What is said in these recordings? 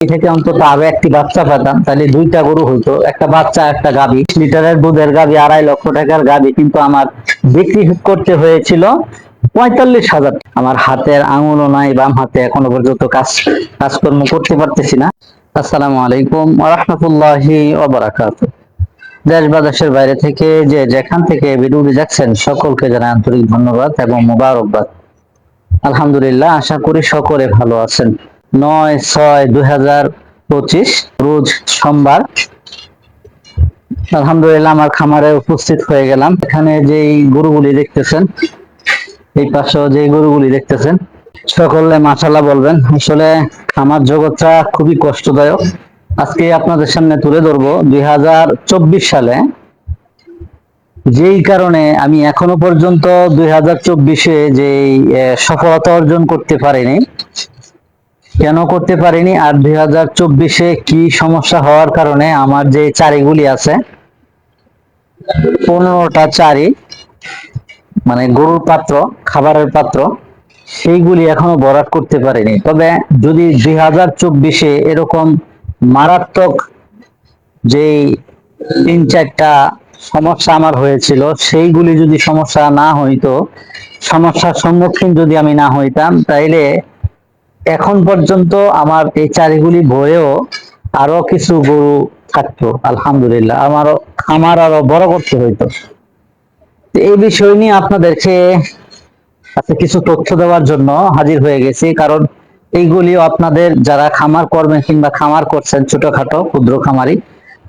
থেকে অন্তত আরও একটি বাচ্চা পেতাম, তাহলে দুইটা গরু হইতো, একটা বাচ্চা, একটা গাভী লিটারের দুধের গাভী আড়াই লক্ষ টাকার গাভী কিন্তু আমার বিক্রি করতে হয়েছিল পঁয়তাল্লিশ হাজার আমার হাতের আঙুলও নাই, বাম হাতে এখনও পর্যন্ত কাজ, কাজকর্ম করতে পারতেছি না। আসসালামু আলাইকুম রহমতুল্লাহি ওবরাকাতুহ দেশ বা দেশের বাইরে থেকে যে যেখান থেকে ভিডিওটি দেখছেন, সকলকে জানাই আন্তরিক ধন্যবাদ এবং মোবারকবাদ। আলহামদুলিল্লাহ, আশা করি সকলে ভালো আছেন। নয় ছয় দুই হাজার পঁচিশ, রোজ সোমবার। আলহামদুলিল্লাহ আমার খামারে উপস্থিত হয়ে গেলাম। এখানে গরুগুলি দেখতেছেন, এই যে গরুগুলি দেখতেছেন, সকলে বলবেন। আসলে জগৎটা খুবই কষ্টদায়ক। আজকে আপনাদের সামনে তুলে ধরবো দুই হাজার চব্বিশ সালে। যেই কারণে আমি এখনও পর্যন্ত দুই হাজার চব্বিশে যে সফলতা অর্জন করতে পারিনি কেন করতে পারিনি আর দুই হাজার চব্বিশে কি সমস্যা হওয়ার কারণে আমার যে চারিগুলি আছে, পনেরোটা চারি মানে গরুর পাত্র, খাবারের পাত্র, সেইগুলি এখনও বরাদ করতে পারিনি। তবে যদি দুই হাজার চব্বিশে এরকম মারাত্মক যে তিন চারটা সমস্যা আমার হয়েছিল, সেইগুলি যদি সমস্যা না হইতো, সমস্যার সম্মুখীন যদি আমি না হইতাম, তাইলে এখন পর্যন্ত আমার এই চারিগুলি ভরেও আরও কিছু গরু থাকতো, আলহামদুলিল্লাহ। আমারও খামার আরও বড় করতে হইতো। এই বিষয় নিয়ে আপনাদেরকে কিছু তথ্য দেওয়ার জন্য হাজির হয়ে গেছি। কারণ এইগুলি আপনাদের যারা খামার করবেন কিংবা খামার করছেন, ছোটখাটো, ক্ষুদ্র খামারি,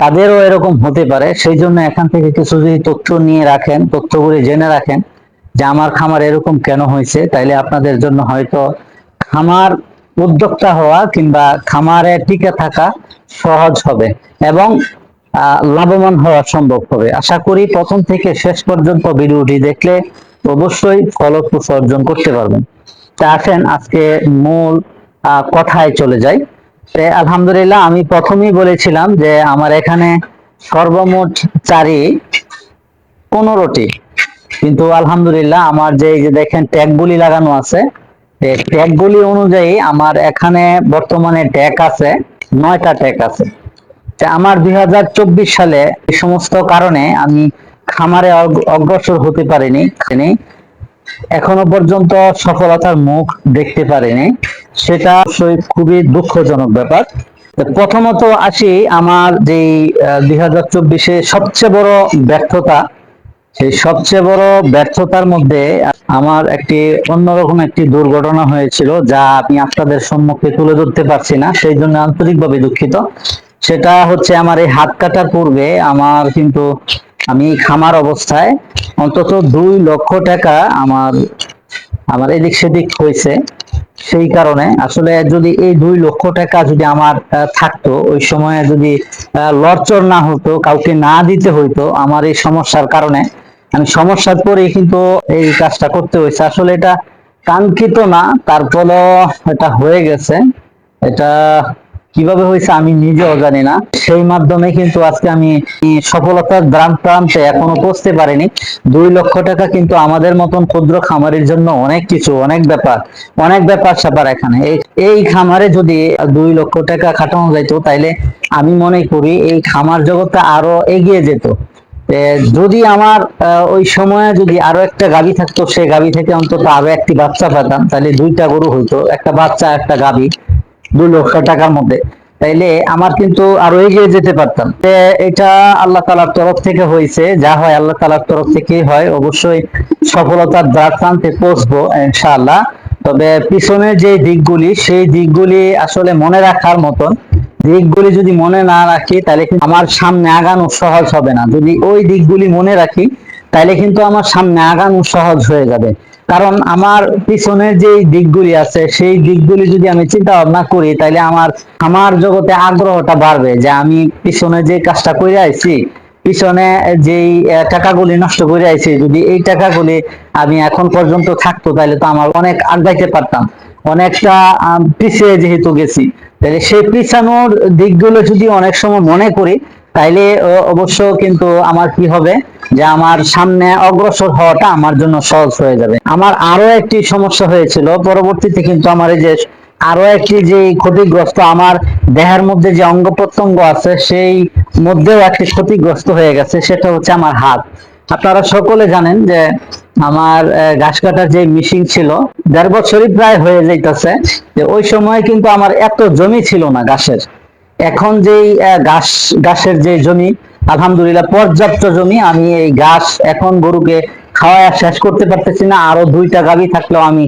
তাদেরও এরকম হতে পারে। সেই জন্য এখান থেকে কিছু যদি তথ্য নিয়ে রাখেন, তথ্যগুলি জেনে রাখেন যে আমার খামার এরকম কেন হয়েছে, তাইলে আপনাদের জন্য হয়তো খামার উদ্যোক্তা হওয়া কিংবা খামারে টিকে থাকা সহজ হবে এবং লাভবান হওয়া সম্ভব হবে। আশা করি প্রথম থেকে শেষ পর্যন্ত ভিডিওটি দেখলে অবশ্যই ফলপ্রসূ অর্জন করতে পারবেন। তা আসেন আজকে মূল কথায় চলে যাই। আলহামদুলিল্লাহ আমি প্রথমেই বলেছিলাম যে আমার এখানে সর্বমোট চারি পনেরোটি। কিন্তু আলহামদুলিল্লাহ আমার যে এই যে দেখেন ট্যাগগুলি লাগানো আছে ট্যাগগুলি অনুযায়ী আমার এখানে বর্তমানে ট্যাগ আছে, নয়টা ট্যাগ আছে। আমার দুই হাজার চব্বিশ সালে এই সমস্ত কারণে আমি খামারে অগ্রসর হতে পারিনি এখনও পর্যন্ত সফলতার মুখ দেখতে পারিনি। সেটা খুবই দুঃখজনক ব্যাপার। প্রথমত আসি আমার যে দুই সবচেয়ে বড় ব্যর্থতা সেই সবচেয়ে বড় ব্যর্থতার মধ্যে আমার একটি অন্যরকম একটি দুর্ঘটনা হয়েছিল যা আমি আপনাদের সম্মুখে তুলে ধরতে পারছি না, সেই জন্য আন্তরিকভাবে দুঃখিত। সেটা হচ্ছে আমার এই হাত কাটার পূর্বে আমার কিন্তু আমি খামার অবস্থায় অন্তত দুই লক্ষ টাকা আমার আমার এদিক সেদিক হয়েছে সেই কারণে। আসলে যদি এই দুই লক্ষ টাকা যদি আমার থাকতো, ওই সময়ে যদি লরচর না হতো, কাউকে না দিতে হইতো, আমার এই সমস্যার কারণে আমি সমস্যার পরে কিন্তু এই কাজটা করতে হয়েছে। আসলে এটা কাঙ্ক্ষিত না, তারপরেও এটা হয়ে গেছে। এটা কীভাবে হয়েছে আমি নিজেও জানি না। সেই মাধ্যমে কিন্তু আজকে আমি সফলতার দ্রাম প্রান্তে এখনও পৌঁছতে পারিনি। দুই লক্ষ টাকা কিন্তু আমাদের মতন ক্ষুদ্র খামারের জন্য অনেক কিছু, অনেক ব্যাপার অনেক ব্যাপার স্যাপার এখানে। এই- খামারে যদি দুই লক্ষ টাকা খাটানো যাইতো, তাইলে আমি মনে করি এই খামার জগৎটা আরও এগিয়ে যেত। যদি আমার ওই সময়ে যদি আরও একটা গাভী থাকতো, সেই গাভী থেকে অন্তত আরও একটি বাচ্চা পেতাম, তাহলে দুইটা গরু হইতো, একটা বাচ্চা, একটা গাভী দুই লক্ষ টাকার মধ্যে। তাইলে আমার কিন্তু আরও এগিয়ে যেতে পারতাম। এটা আল্লাহ তালার তরফ থেকে হয়েছে, যা হয় আল্লাহ তালার তরফ থেকেই হয়, অবশ্যই সফলতার দ্বার প্রান্তে পৌঁছবো, ইনশাআল্লাহ। তবে পিছনের যে দিকগুলি, সেই দিকগুলি আসলে মনে রাখার মতন দিকগুলি যদি মনে না রাখি, তাহলে আমার সামনে আগানো সহজ হবে না। যদি ওই দিকগুলি মনে রাখি, তাহলে কিন্তু আমার সামনে আগানো সহজ হয়ে যাবে। কারণ আমার পিছনের যে দিকগুলি আছে, সেই দিকগুলি যদি আমি চিন্তা ভাবনা করি, তাহলে আমার আমার জগতে আগ্রহটা বাড়বে যে আমি পিছনে যে কাজটা করে আইছি, পিছনে যেই টাকাগুলি নষ্ট করে আইছি, যদি এই টাকাগুলি আমি এখন পর্যন্ত থাকতো, তাহলে তো আমার অনেক আগাইতে পারতাম। অনেকটা পিছিয়ে যেহেতু গেছি। তাহলে সেই পিছানোর দিকগুলো যদি অনেক সময় মনে করি, তাইলে অবশ্য কিন্তু আমার কি হবে? যে আমার সামনে অগ্রসর হওয়াটা আমার জন্য সহজ হয়ে যাবে। আমার আরও একটি সমস্যা হয়েছিল, পরবর্তীতে কিন্তু আমার এই যে আরও একটি যে ক্ষতিগ্রস্ত, আমার দেহের মধ্যে যে অঙ্গ প্রত্যঙ্গ আছে, সেই মধ্যেও একটি ক্ষতিগ্রস্ত হয়ে গেছে, সেটা হচ্ছে আমার হাত। আপনারা সকলে জানেন যে আমার ঘাস কাটার যে মেশিন ছিল, দেড় বছরই প্রায় হয়ে যাইতেছে। যে ওই সময় কিন্তু আমার এত জমি ছিল না ঘাসের। এখন যেই ঘাস, ঘাসের যে জমি, আলহামদুলিল্লাহ পর্যাপ্ত জমি, আমি এই ঘাস এখন গরুকে খাওয়া শেষ করতে পারতেছি না। আরও দুইটা গাভী থাকলেও আমি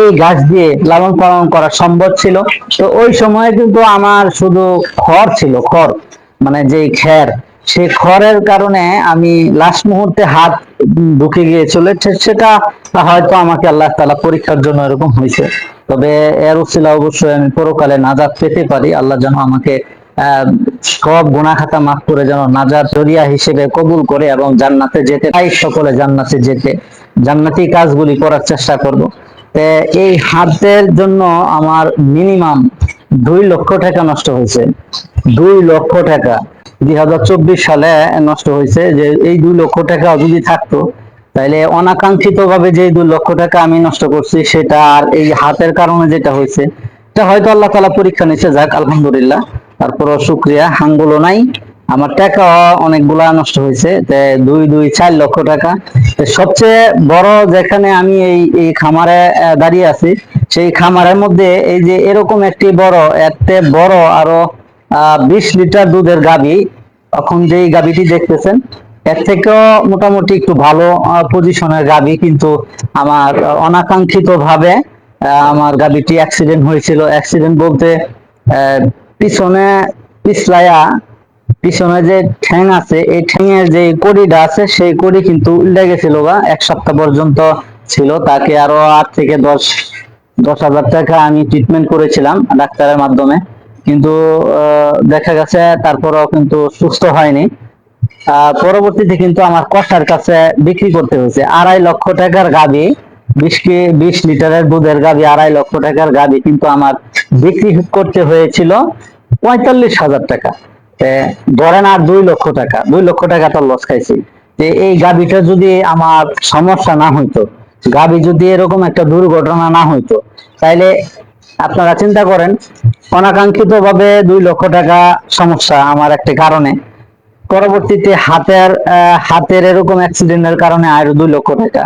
এই গাছ দিয়ে লালন পালন করা সম্ভব ছিল। তো ওই সময় কিন্তু আমার শুধু খড় ছিল, খড় মানে যে খ্যার সেই খড়ের কারণে আমি লাস্ট মুহূর্তে হাত ঢুকে গিয়েছিল। সে- সেটা হয়তো আমাকে আল্লাহ তালা পরীক্ষার জন্য এরকম হয়েছে। তবে এর উসিলা অবশ্যই আমি পরকালে নাজাত পেতে পারি। আল্লাহ যেন আমাকে সব গুনাহ খাতা মাফ করে যেন নাজাত জরিয়া হিসেবে কবুল করে এবং জান্নাতে যেতে তাই সকলে জান্নাতে যেতে। জান্নাতি কাজগুলি করার চেষ্টা করব। এই হাতের জন্য আমার মিনিমাম দুই লক্ষ টাকা নষ্ট হয়েছে। দুই লক্ষ টাকা। দুই হাজার চব্বিশ সালে নষ্ট হয়েছে যে এই দুই লক্ষ টাকা যদি থাকতো, তাইলে অনাকাঙ্ক্ষিত ভাবে যে দুই লক্ষ টাকা আমি নষ্ট করছি সেটা আর এই হাতের কারণে যেটা হয়েছে, এটা হয়তো আল্লাহ তালা পরীক্ষা নিচ্ছে যাক, আলহামদুলিল্লাহ। তারপরও শুক্রিয়া হাঙ্গুলো নাই। আমার টাকা অনেকগুলা নষ্ট হয়েছে দুই দুই, চার লক্ষ টাকা। সবচেয়ে বড় যেখানে আমি এই এই খামারে দাঁড়িয়ে আছি, সেই খামারের মধ্যে এই যে এরকম একটি বড়, এতে বড় আরও বিশ লিটার দুধের গাবি এখন যেই গাভীটি দেখতেছেন, এর থেকেও মোটামুটি একটু ভালো পজিশনের গাবি কিন্তু আমার অনাকাঙ্ক্ষিত ভাবে আমার গাভীটি অ্যাক্সিডেন্ট হয়েছিল। অ্যাক্সিডেন্ট বলতে পিছনে পিছলায়া, পিছনে যে ঠ্যাং আছে, এই ঠ্যাঙের যে কড়িটা আছে, সেই কড়ি কিন্তু উল্টে গেছিল বা এক সপ্তাহ পর্যন্ত ছিল। তাকে আরও আট থেকে দশ দশ হাজার টাকা আমি ট্রিটমেন্ট করেছিলাম ডাক্তারের মাধ্যমে। কিন্তু দেখা গেছে তারপরেও কিন্তু সুস্থ হয়নি। পরবর্তীতে কিন্তু আমার কষার কাছে বিক্রি করতে হয়েছে। আড়াই লক্ষ টাকার গাবি, বিশ কে, বিশ লিটারের দুধের গাবি, আড়াই লক্ষ টাকার গাবি কিন্তু আমার বিক্রি করতে হয়েছিল পঁয়তাল্লিশ হাজার টাকা। ধরেন আর দুই লক্ষ টাকা, দুই লক্ষ টাকা তো লস খাইছি। যে এই গাবিটা যদি আমার সমস্যা না হইতো, গাবি যদি এরকম একটা দুর্ঘটনা না হইতো, তাইলে আপনারা চিন্তা করেন অনাকাঙ্ক্ষিত ভাবে দুই লক্ষ টাকা সমস্যা আমার একটি কারণে। পরবর্তীতে হাতের হাতের এরকম অ্যাক্সিডেন্টের কারণে আরও দুই লক্ষ টাকা।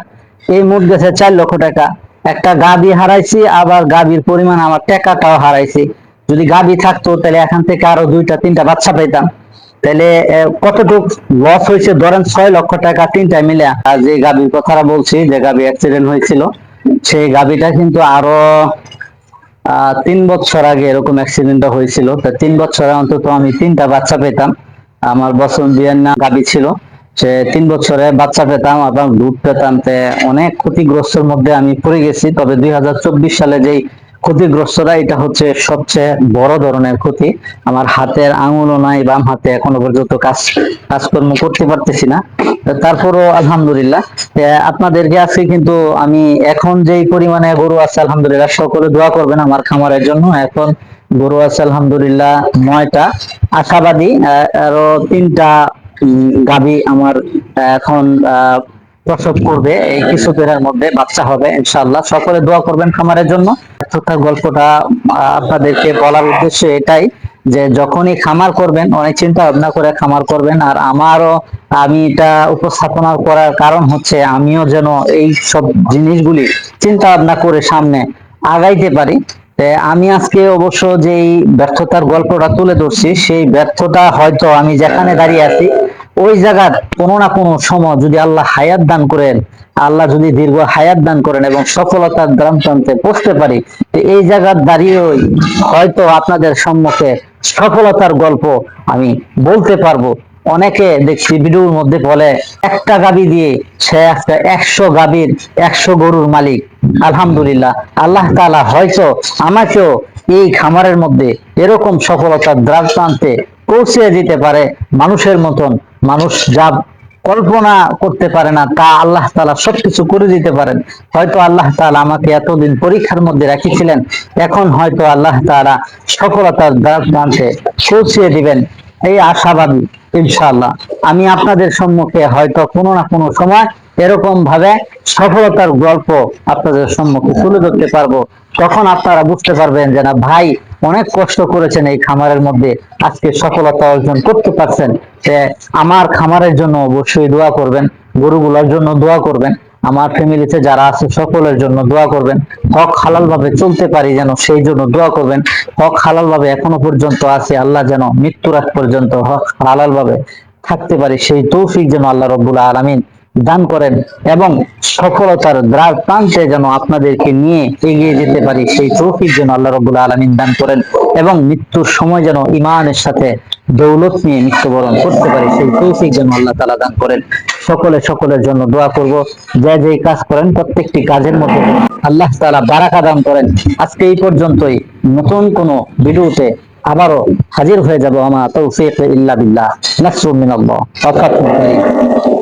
এই মোট গেছে চার লক্ষ টাকা। একটা গাবি হারাইছি, আবার গাবির পরিমাণ আমার টাকাটাও হারাইছি। যদি গাবি থাকতো, তাহলে এখান থেকে আরও দুইটা, তিনটা বাচ্চা পেতাম তাহলে কতটুক লস হয়েছে ধরেন ছয় লক্ষ টাকা তিনটা মিলে আর যে গাবির কথাটা বলছি, যে গাবি অ্যাক্সিডেন্ট হয়েছিল, সেই গাবিটা কিন্তু আরও তিন বছর আগে এরকম অ্যাক্সিডেন্টটা হয়েছিল। তা তিন বছর অন্তত আমি তিনটা বাচ্চা পেতাম। আমার বছর বিয়ের না গাবি ছিল। সে তিন বছরে বাচ্চা পেতাম আবার দুধ পেতাম। অনেক ক্ষতিগ্রস্তর মধ্যে আমি পড়ে গেছি। তবে দুই হাজার চব্বিশ সালে যেই ক্ষতিগ্রস্তরা এটা হচ্ছে সবচেয়ে বড় ধরনের ক্ষতি। আমার হাতের আঙুলও নাই, বাম হাতে এখনও পর্যন্ত কাজ, কাজকর্ম করতে পারতেছি না। তারপরও আলহামদুলিল্লাহ। আপনাদেরকে আজকে কিন্তু আমি এখন যেই পরিমাণে গরু আছে, আলহামদুলিল্লাহ সকলে দোয়া করবেন আমার খামারের জন্য। এখন গরু আছে, আলহামদুলিল্লাহ, নয়টা। আশাবাদী আরও তিনটা গাবি আমার এখন প্রসব করবে। এই কিছুদিনের মধ্যে বাচ্চা হবে, ইনশাআল্লাহ। সকলে দোয়া করবেন খামারের জন্য। ব্যর্থতার গল্পটা আপনাদেরকে বলার উদ্দেশ্য এটাই যে যখনই খামার করবেন, অনেক চিন্তা ভাবনা করে খামার করবেন আর আমারও আমি এটা উপস্থাপনা করার কারণ হচ্ছে আমিও যেন এই সব জিনিসগুলি চিন্তা ভাবনা করে সামনে আগাইতে পারি। আমি আজকে অবশ্য যেই ব্যর্থতার গল্পটা তুলে ধরছি, সেই ব্যর্থতা হয়তো আমি যেখানে দাঁড়িয়ে আছি, ওই জায়গার কোনো না কোনো সময় যদি আল্লাহ হায়াত দান করেন আল্লাহ যদি দীর্ঘ হায়াত দান করেন এবং সফলতার দ্রাম প্রান্তে পৌঁছতে পারি এই জায়গার দাঁড়িয়েই হয়তো আপনাদের সম্মুখে সফলতার গল্প আমি বলতে পারব। অনেকে দেখছি ভিডিওর মধ্যে বলে, একটা গাবি দিয়ে সে একটা একশো গাবির একশো গরুর মালিক। আলহামদুলিল্লাহ, আল্লাহ তাআলা হয়তো আমাকেও এই খামারের মধ্যে এরকম সফলতার দ্রাব প্রান্তে পৌঁছে দিতে পারে মানুষের মতন। মানুষ যা কল্পনা করতে পারে না, তা আল্লাহ তাআলা সবকিছু করে দিতে পারেন। হয়তো আল্লাহ তাআলা আমাকে এতদিন পরীক্ষার মধ্যে রাখিছিলেন, এখন হয়তো আল্লাহ তাআলা সফলতার দ্বার প্রান্তে পৌঁছিয়ে দিবেন। এই আশাবাদী, ইনশাআল্লাহ। আমি আপনাদের সম্মুখে হয়তো কোনো না কোনো সময় এরকম ভাবে সফলতার গল্প আপনাদের সম্মুখে তুলে ধরতে পারব। তখন আপনারা বুঝতে পারবেন যে না, ভাই অনেক কষ্ট করেছেন এই খামারের মধ্যে। আজকে সফলতা অর্জন করতে পারছেন। যে আমার খামারের জন্য অবশ্যই দোয়া করবেন, গরুগুলোর জন্য দোয়া করবেন, আমার ফ্যামিলিতে যারা আছে সকলের জন্য দোয়া করবেন। হক হালাল ভাবে চলতে পারি যেন সেই জন্য দোয়া করবেন। হক হালাল ভাবে এখনও পর্যন্ত আছে, আল্লাহ যেন মৃত্যুর আগ পর্যন্ত হক হালাল ভাবে থাকতে পারি। সেই তৌফিক যেন আল্লাহ রব্বুল আলামিন দান করেন এবং সফলতার দ্বার প্রান্তে যেন আপনাদেরকে নিয়ে এগিয়ে যেতে পারি, সেই তৌফিক যেন আল্লাহ রব্বুল আলামিন দান করেন এবং মৃত্যুর সময় যেন ইমানের সাথে দৌলত নিয়ে মৃত্যুবরণ করতে পারি, সেই তৌফিক যেন আল্লাহ তাআলা দান করেন। সকলে সকলের জন্য দোয়া করব। যে যে কাজ করেন প্রত্যেকটি কাজের মতো আল্লাহ তালা বারাকা দান করেন। আজকে এই পর্যন্তই। নতুন কোন ভিডিওতে আবারও হাজির হয়ে যাব। আমার তৌফিক ইল্লা বিল্লাহ। নাসরু মিনাল্লাহ। করিম।